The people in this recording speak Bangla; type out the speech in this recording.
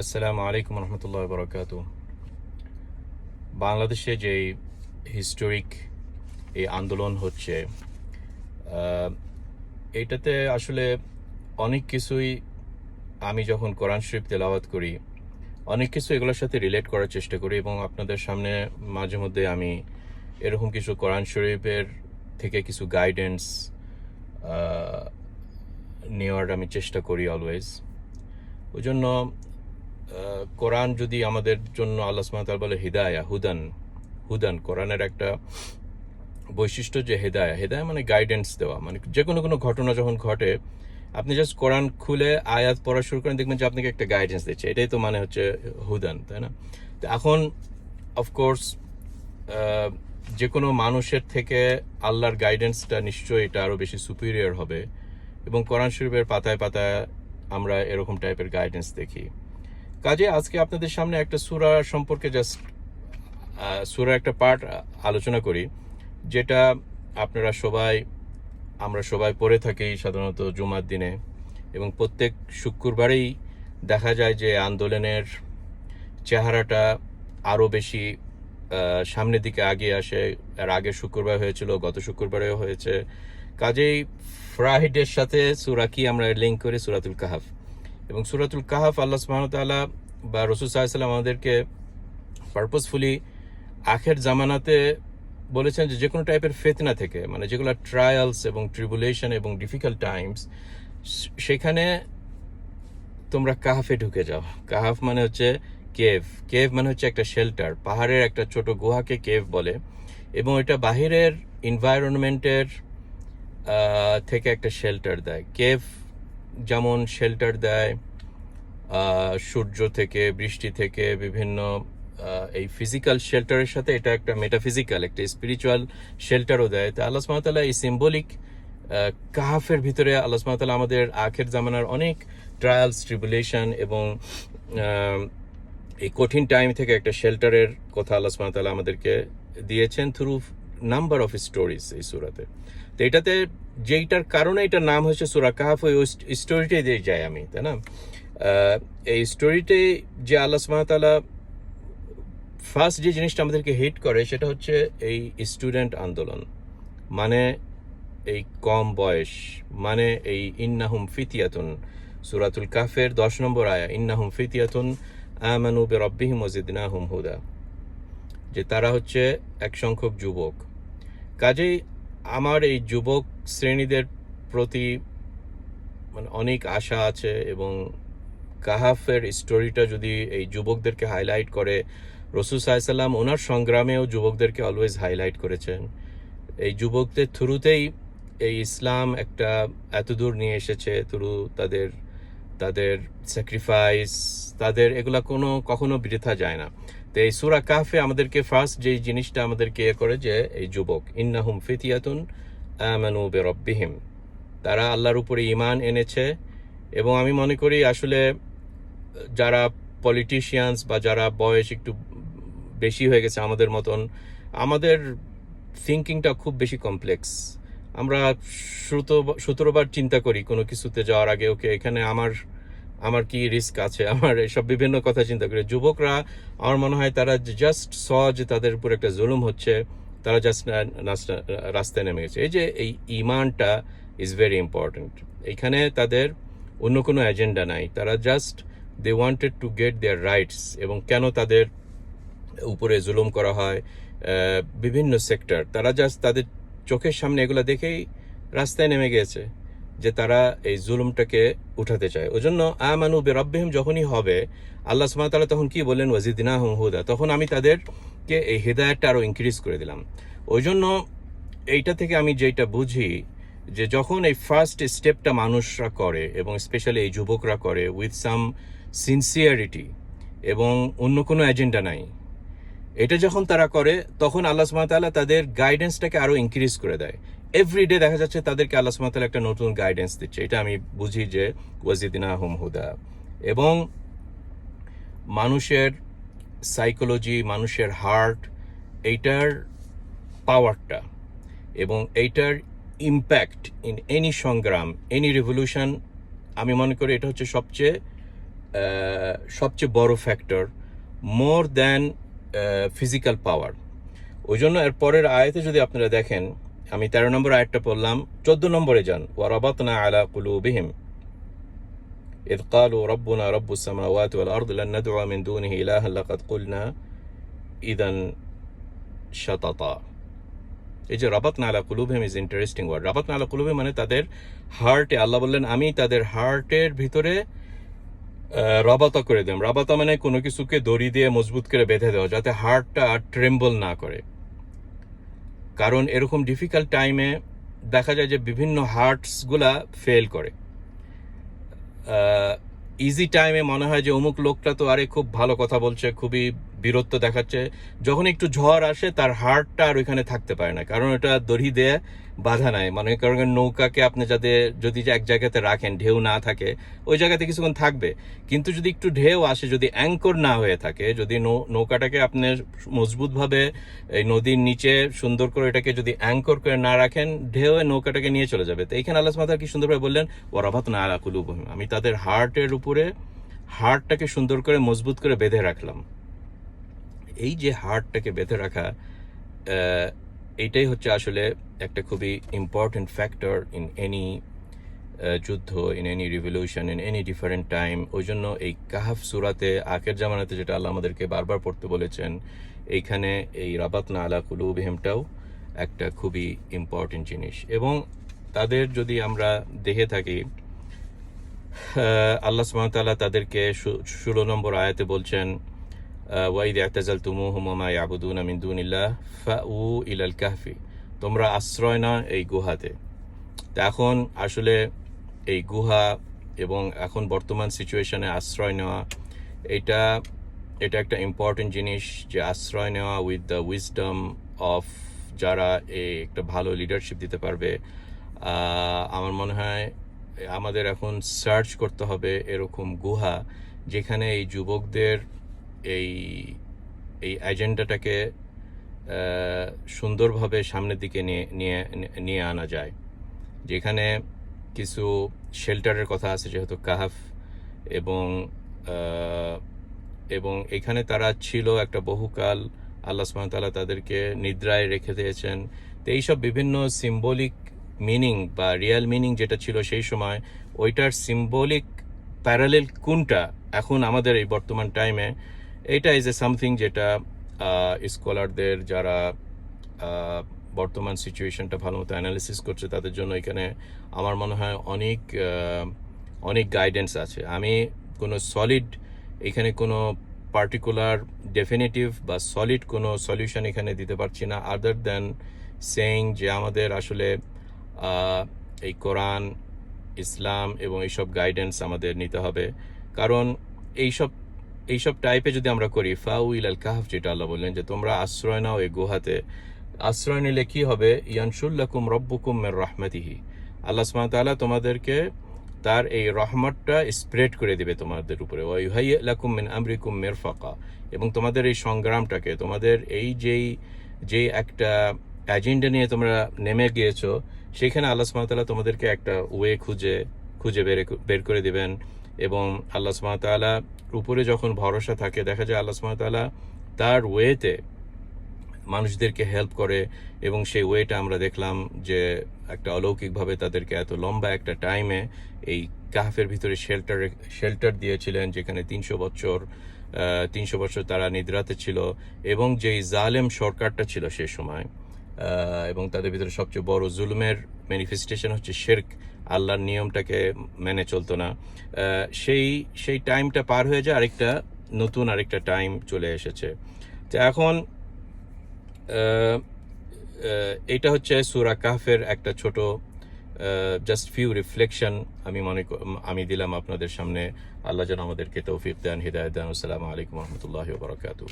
আসসালামু আলাইকুম রহমতুল্লাহ বরকাত বাংলাদেশে যে হিস্টোরিক এই আন্দোলন হচ্ছে এইটাতে আসলে অনেক কিছুই আমি যখন কোরআন শরীফ তেলাওয়াত করি, অনেক কিছু এগুলোর সাথে রিলেট করার চেষ্টা করি এবং আপনাদের সামনে মাঝে মধ্যে আমি এরকম কিছু কোরআন শরীফের থেকে কিছু গাইডেন্স নেওয়ার আমি চেষ্টা করি অলওয়েজ ওই জন্য কোরআন যদি আমাদের জন্য আল্লাহ সুবহানাহু বলে হিদায়া, হুদান হুদান, কোরআনের একটা বৈশিষ্ট্য যে হেদায়া হেদায়া মানে গাইডেন্স দেওয়া মানে যে কোনো কোনো ঘটনা যখন ঘটে, আপনি জাস্ট কোরআন খুলে আয়াত পড়া শুরু করেন, দেখবেন যে আপনাকে একটা গাইডেন্স দিচ্ছে। এটাই তো মানে হচ্ছে হুদান, তাই না? তো এখন অফকোর্স যে কোনো মানুষের থেকে আল্লাহর গাইডেন্সটা নিশ্চয়ই এটা আরও বেশি সুপিরিয়র হবে এবং কোরআন শরীফের পাতায় পাতায় আমরা এরকম টাইপের গাইডেন্স দেখি। কাজে আজকে আপনাদের সামনে একটা সুরা সম্পর্কে জাস্ট সুরার একটা পার্ট আলোচনা করি, যেটা আপনারা সবাই, আমরা সবাই পড়ে থাকি সাধারণত জুমার দিনে এবং প্রত্যেক শুক্রবারেই দেখা যায় যে আন্দোলনের চেহারাটা আরও বেশি সামনের দিকে আগিয়ে আসে। এর আগে শুক্রবার হয়েছিল, গত শুক্রবারেও হয়েছে। কাজেই ফ্রাইডের সাথে সুরা কি আমরা লিঙ্ক করি? সুরাতুল কাহাফ। এবং সুরাতুল কাহাফ আল্লাহ সুবহানাহু বা রসুল সাল্লাম আমাদেরকে পারপোজফুলি আখের জামানাতে বলেছেন যে যে কোনো টাইপের ফেতনা থেকে মানে যেগুলো ট্রায়ালস এবং ট্রিবুলেশন এবং ডিফিকাল্ট টাইমস সেখানে তোমরা কাহাফে ঢুকে যাও। কাহাফ মানে হচ্ছে কেভ কেভ মানে হচ্ছে একটা শেল্টার পাহাড়ের একটা ছোট গুহাকে কেভ বলে। এবং এটা বাহিরের এনভায়রনমেন্টের থেকে একটা শেল্টার দেয়। কেভ যেমন শেল্টার দেয় সূর্য থেকে, বৃষ্টি থেকে, বিভিন্ন এই ফিজিক্যাল শেল্টারের সাথে এটা একটা মেটাফিজিক্যাল একটা স্পিরিচুয়াল শেল্টারও দেয়। তা আল্লাহ সুবহানাহু এই সিম্বলিক কাহাফের ভিতরে আল্লাহ সুবহানাহু আমাদের আখের জামানার অনেক ট্রায়ালস ট্রিবুলেশন এবং এই কঠিন টাইম থেকে একটা শেল্টারের কথা আল্লাহ সুবহানাহু আমাদেরকে দিয়েছেন থ্রু নাম্বার অফ স্টোরিজ এই সুরাতে। তো এটাতে যেইটার কারণে এটার নাম হচ্ছে সুরা কাহাফ, ওই স্টোরিটাই দিয়ে যাই আমি, তাই না? এই স্টোরিতে যে আল্লাহ সুবহানাহু ফার্স্ট যে জিনিসটা আমাদেরকে হিট করে, সেটা হচ্ছে এই স্টুডেন্ট আন্দোলন। মানে এই কম বয়স মানে এই ইন্নাহুম ফিতিয়াতুন, সুরাতুল কাফের দশ নম্বর আয়া, ইন্নাহুম ফিতিয়াতুন আমানু বে রব্বিহিম ওজিদনাহুম হুদা। যে তারা হচ্ছে এক সংখ্যক যুবক। কাজেই আমার এই যুবক শ্রেণীদের প্রতি মানে অনেক আশা আছে এবং কাহাফের স্টোরিটা যদি এই যুবকদেরকে হাইলাইট করে, রসুল সাল্লাম ওনার সংগ্রামেও যুবকদেরকে অলওয়েজ হাইলাইট করেছেন। এই যুবকদের থ্রুতেই এই ইসলাম একটা এত দূর নিয়ে এসেছে, থ্রু তাদের তাদের স্যাক্রিফাইস তাদের এগুলা কোনো কখনো বৃথা যায় না। তো এই সুরা কাফে আমাদেরকে ফার্স্ট যেই জিনিসটা আমাদেরকে এ করে যে, এই যুবক, ইন্নাহুম ফিতিয়াতুন আমানু বে রব্বিহিম তারা আল্লাহর উপরে ইমান এনেছে এবং আমি মনে করি আসলে যারা পলিটিশিয়ানস বা যারা বয়স একটু বেশি হয়ে গেছে আমাদের মতন, আমাদের থিঙ্কিংটা খুব বেশি কমপ্লেক্স আমরা সতেরো সতেরোবার চিন্তা করি কোনো কিছুতে যাওয়ার আগে, ওকে, এখানে আমার আমার কি রিস্ক আছে? আমার এসব বিভিন্ন কথা চিন্তা করি। যুবকরা, আমার মনে হয় তারা জাস্ট স যে তাদের উপর একটা জুলুম হচ্ছে, তারা জাস্ট রাস্তায় নেমে গেছে। এই যে এই ইমানটা ইজ ভেরি ইম্পর্ট্যান্ট এখানে তাদের অন্য কোনো এজেন্ডা নাই। তারা just they wanted to get their rights এবং কেন তাদের উপরে জুলুম করা হয় বিভিন্ন সেক্টর তারা জাস্ট তাদের চোখের সামনে এগুলো দেখেই রাস্তায় নেমে গিয়েছে যে তারা এই জুলুমটাকে উঠাতে চায়। ওই জন্য আমানু বে রব্বিহিম যখনই হবে, আল্লাহ তাআলা তখন কি বললেন? ওয়াজিদিনা হুদা। তখন আমি তাদেরকে এই হেদায়তটা আরও ইনক্রিজ করে দিলাম। ওই জন্য এইটা থেকে আমি যেটা বুঝি, যে যখন এই ফার্স্ট স্টেপটা মানুষরা করে এবং স্পেশালি এই যুবকরা করে উইথ সাম সিনসিয়ারিটি এবং অন্য কোনো এজেন্ডা নাই এটা যখন তারা করে, তখন আল্লাহ সুবহানাহু তাদের গাইডেন্সটাকে আরও ইনক্রিজ করে দেয়। এভরিডে দেখা যাচ্ছে তাদেরকে আল্লাহ সুবহানাহু একটা নতুন গাইডেন্স দিচ্ছে। এটা আমি বুঝি যে, ওয়াজিদিনা হুম হুদা। এবং মানুষের সাইকোলজি মানুষের হার্ট এইটার পাওয়ারটা এবং এইটার ইম্প্যাক্ট ইন এনি সংগ্রাম এনি রেভলিউশন আমি মনে করি এটা হচ্ছে সবচেয়ে সবচেয়ে বড় factor more than physical power ওই জন্য এর পরের আয়াতে যদি আপনারা দেখেন আমি তেরো নম্বর আয়াতটা পড়লাম চোদ্দ নম্বরে যান ওয়ারাবাতনা আলা কুলুবিহিম إذ قالوا ربنا رب السماوات والأرض لن ندعو من دونه إلها لقد قلنا إذا شططا এই যে রাবাত নালা কুলুবহিম ইজ ইন্টারেস্টিং ওয়ার্ড রাবাত নালা কুলুবহিম মানে তাদের হার্টে আল্লাহ বললেন আমি তাদের হার্টের ভিতরে আহ, রবাতা করে দেন। রাবাতা মানে কোনো কিছুকে দড়ি দিয়ে মজবুত করে বেঁধে দেওয়া, যাতে হার্টটা আর ট্রেম্বল না করে। কারণ এরকম ডিফিকাল্ট টাইমে দেখা যায় যে বিভিন্ন হার্টসগুলা ফেল করে। ইজি টাইমে মনে হয় যে অমুক লোকটা তো আরে খুব ভালো কথা বলছে, খুবই বীরত্ব দেখাচ্ছে। যখন একটু ঝড় আসে, তার হার্টটা আর ওইখানে থাকতে পারে না। কারণ এটা দড়ি দিয়ে বাধা নাই। মানে কারণ নৌকাকে আপনি যাতে, যদি এক জায়গাতে রাখেন, ঢেউ না থাকে, ওই জায়গাতে কিছুক্ষণ থাকবে। কিন্তু যদি একটু ঢেউ আসে, যদি অ্যাঙ্কর না হয়ে থাকে, যদি নৌকাটাকে আপনি মজবুতভাবে এই নদীর নিচে সুন্দর করে এটাকে যদি অ্যাঙ্কর করে না রাখেন, ঢেউ নৌকাটাকে নিয়ে চলে যাবে। তো এইখানে আল্লাহ মাথা কি সুন্দরভাবে বললেন ওরাভাত না আলাকুল আমি তাদের হার্টের উপরে হার্টটাকে সুন্দর করে মজবুত করে বেঁধে রাখলাম। এই যে হার্টটাকে বেঁধে রাখা এইটাই হচ্ছে আসলে একটা খুবই ইম্পর্টেন্ট ফ্যাক্টর ইন এনি যুদ্ধ in any revolution in any different time ওই জন্য এই কাহাফ সুরাতে, আখের জামানাতে যেটা আল্লাহ আমাদেরকে বারবার পড়তে বলেছেন, এইখানে এই রাবাত না আলা কুলুবহিমটাও একটা খুবই ইম্পর্টেন্ট জিনিস। এবং তাদের যদি আমরা দেখে থাকি আল্লাহ সুবহানাহু তাদেরকে ষোলো নম্বর আয়াতে বলছেন ওয়াইদ আতাজালতুমুহুম মা ইয়াবুদুনা মিন দুনিল্লাহ ফাউ ইলাল কাহফি তোমরা আশ্রয় না এই গুহাতে। এখন আসলে এই গুহা এবং এখন বর্তমান সিচুয়েশনে আশ্রয় নেওয়া, এটা এটা একটা ইম্পর্টেন্ট জিনিস যে আশ্রয় নেওয়া উইথ দ্য উইজডম অফ যারা এই একটা ভালো লিডারশিপ দিতে পারবে। আমার মনে হয় আমাদের এখন সার্চ করতে হবে এরকম গুহা যেখানে এই যুবকদের এই এই এজেন্ডাটাকে সুন্দরভাবে সামনের দিকে নিয়ে নিয়ে আনা যায়। যেখানে কিছু শেল্টারের কথা আছে, যেহেতু কাহাফ এবং এবং এখানে তারা ছিল একটা বহুকাল, আল্লাহ তাআলা তাদেরকে নিদ্রায় রেখে দিয়েছেন। তো এইসব বিভিন্ন সিম্বলিক মিনিং বা রিয়েল মিনিং যেটা ছিল সেই সময়, ওইটার সিম্বলিক প্যারালেল কোনটা এখন আমাদের এই বর্তমান টাইমে এটা ইজ এ সামথিং যেটা স্কলারদের যারা বর্তমান সিচুয়েশনটা ভালো মতো অ্যানালিসিস করছে, তাদের জন্য এখানে আমার মনে হয় অনেক অনেক গাইডেন্স আছে। আমি কোনো সলিড এখানে কোনো পার্টিকুলার ডেফিনেটিভ বা সলিড কোনো সলিউশন এখানে দিতে পারছি না আদার দেন সেইং যে আমাদের আসলে এই কোরআন, ইসলাম এবং এইসব গাইডেন্স আমাদের নিতে হবে। কারণ এইসব এইসব টাইপে যদি আমরা করি, ফাউ আল কাহাফ যেটা আল্লাহ বললেন যে তোমরা আশ্রয় নাও এই গুহাতে। আশ্রয় নিলে কি হবে? ইয়ানসুল্লাকুম রব্বুকুম মের রহমাতিহি। আল্লাহ তাআলা তোমাদেরকে তার এই রহমতটা স্প্রেড করে দিবে তোমাদের উপরে। ওয়াইহাইয়া লাকুম মিন আমরিকুম মিরফাকা। এবং তোমাদের এই সংগ্রামটাকে, তোমাদের এই যেই যেই একটা অ্যাজেন্ডা নিয়ে তোমরা নেমে গিয়েছো, সেখানে আল্লাহ সুবহানাহু তোমাদেরকে একটা ওয়ে খুঁজে খুঁজে বের বের করে দিবেন। এবং আল্লাহ তাআলা উপরে যখন ভরসা থাকে, দেখা যায় আল্লাহ তাআলা তার ওয়েতে মানুষদেরকে হেল্প করে এবং সেই ওয়েটা আমরা দেখলাম যে একটা অলৌকিকভাবে তাদেরকে এত লম্বা একটা টাইমে এই কাহাফের ভিতরে শেল্টার শেল্টার দিয়েছিলেন, যেখানে তিনশো বছর তিনশো বছর তারা নিদ্রাতে ছিল এবং যেই জালেম সরকারটা ছিল সে সময়। এবং তাদের ভিতরে সবচেয়ে বড় জুলুমের ম্যানিফেস্টেশন হচ্ছে শেরক আল্লাহর নিয়মটাকে মেনে চলতো না। সেই সেই টাইমটা পার হয়ে যায়, আরেকটা নতুন আরেকটা টাইম চলে এসেছে। তো এখন এটা হচ্ছে সুরা কাহফের একটা ছোট জাস্ট ফিউ রিফ্লেকশন আমি মনে আমি দিলাম আপনাদের সামনে। আল্লাহ যেন আমাদেরকে তৌফিক দেন হৃদায়ত দেন। আসসালামু আলাইকুম রহমতুল্লাহ বারকাতু